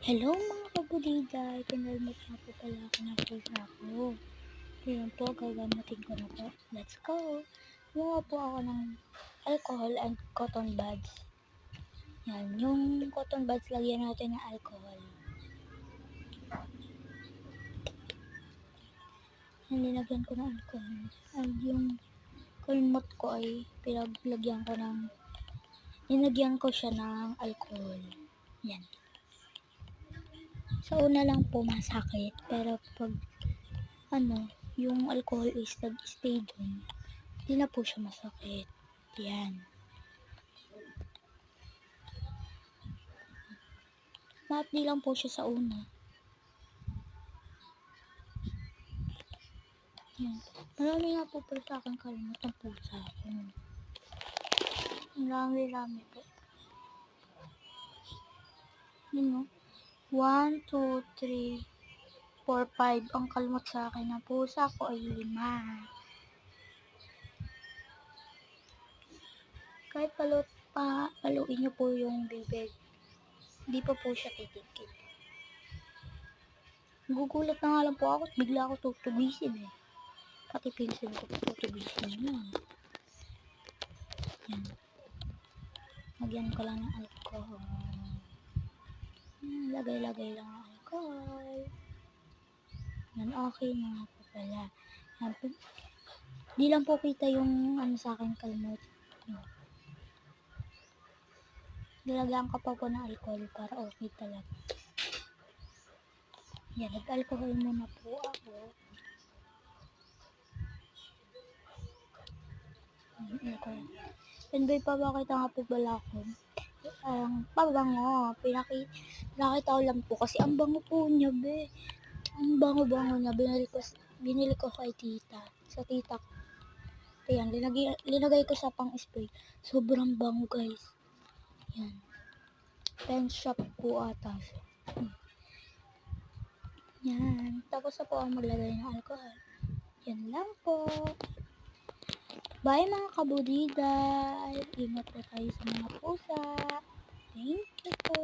Hello mga kabudida, pinalmat na po pala ako ng pusa ko. Ngayon po, gagamitin ko na po. Let's go! Kumuha po ako ng alcohol and cotton buds. Yan, yung cotton buds, lagyan natin ng alcohol. Yan, nilagyan ko ng alcohol. And yung kulmot ko ay pinaglagyan ko ng nilagyan ko siya ng alcohol. Yan. Sa una lang po masakit, pero pag ano, yung alcohol is nag-stay dun, hindi na po siya masakit. Yan. Maapdi lang po siya sa una. Yan. Marami nga po pala sa akin kalimot ang pusa ko. Marami-rami po. Yun no? 1, 2, 3, 4, 5. Ang kalmot sa akin ng pusa ko ay 5. Kahit palut pa, paluin niyo po yung bibig. Hindi pa po siya titikit. Gugulat na nga lang po ako bigla ako tutubisin eh. Pati pencil ko tutubisin yun. Yan. Lagyan ko lang ng alcohol. Lagay-lagay lang ang alcohol. Yan, okay na po pala. Yan. Di lang po kita yung ano sa akin kalmot. Yan. Nilagyan ko pa po ng alcohol para okay talaga. Yan, nag-alcohol muna po ako. Yan, alcohol. Enjoy pa ba kita nga po pala ako? Ang pabango. Pinaki, pinakita ko lang po kasi ang bango po niya, be. Ang bango-bango niya. Binili ko, binili ko kay tita. Sa tita ko. Ayan, linagay, linagay ko sa pang spray. Sobrang bango, guys. Yan. Pen shop po ata. Hmm. Yan. Tapos na po ang maglagay ng alcohol. Yan lang po. Bye mga kabudida. Ingat po tayo sa mga pusa. Thank you po.